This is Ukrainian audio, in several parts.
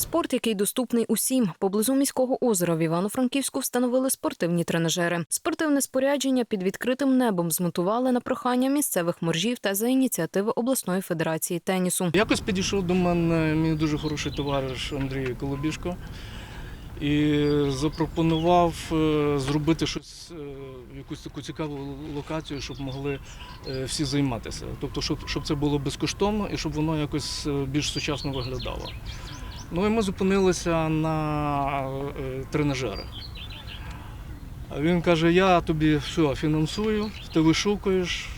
Спорт, який доступний усім. Поблизу міського озера в Івано-Франківську встановили спортивні тренажери. Спортивне спорядження під відкритим небом змонтували на прохання місцевих моржів та за ініціативи обласної федерації тенісу. Якось підійшов до мене мій дуже хороший товариш Андрій Колобішко і запропонував е, зробити щось, е, якусь таку цікаву локацію, щоб могли е, всі займатися. Тобто, щоб, щоб це було безкоштовно і щоб воно якось більш сучасно виглядало. Ну і ми зупинилися на е, тренажерах. Він каже: я тобі все фінансую, ти вишукуєш,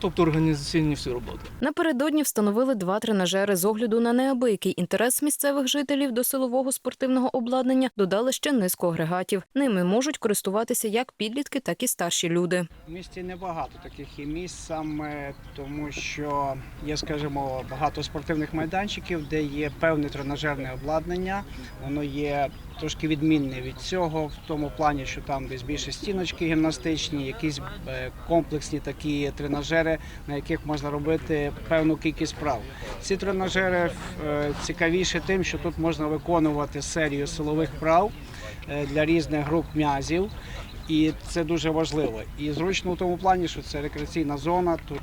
тобто організаційні всі роботи. Напередодні встановили два тренажери з огляду на неабиякий інтерес місцевих жителів до силового спортивного обладнання. Додали ще низку агрегатів. Ними можуть користуватися як підлітки, так і старші люди. В місті небагато таких є місць саме тому, що є, скажімо, багато спортивних майданчиків, де є певне тренажерне обладнання. Воно є трошки відмінне від цього, в тому плані, що там десь більше стіночки гімнастичні, якісь е, комплексні такі тренажери, на яких можна робити певну кількість вправ. Ці тренажери е, цікавіші тим, що тут можна виконувати серію силових вправ е, для різних груп м'язів. І це дуже важливо. І зручно в тому плані, що це рекреаційна зона. Тут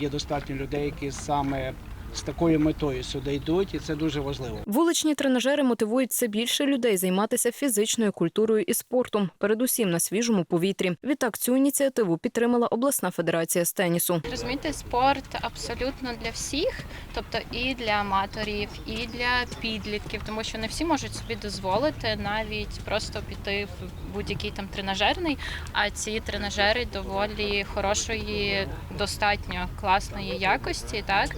є достатньо людей, які саме з такою метою сюди йдуть, і це дуже важливо. Вуличні тренажери мотивують все більше людей займатися фізичною культурою і спортом, передусім на свіжому повітрі. Відтак цю ініціативу підтримала обласна федерація з тенісу. Розумієте, спорт абсолютно для всіх, тобто і для аматорів, і для підлітків, тому що не всі можуть собі дозволити навіть просто піти в будь-який там тренажерний. А ці тренажери доволі хорошої, достатньо класної якості, так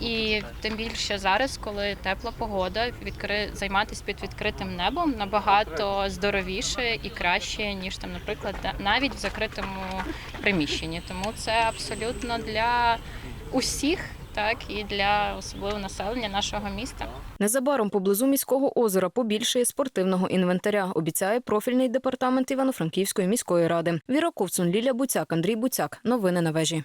і тим більше зараз, коли тепла погода, відкри... займатися під відкритим небом набагато здоровіше і краще, ніж там, наприклад, навіть в закритому приміщенні. Тому це абсолютно для усіх, так і для особливо населення нашого міста. Незабаром поблизу міського озера побільшає спортивного інвентаря, обіцяє профільний департамент Івано-Франківської міської ради. Віра Ковцун, Ліля Буцяк, Андрій Буцяк. Новини на вежі.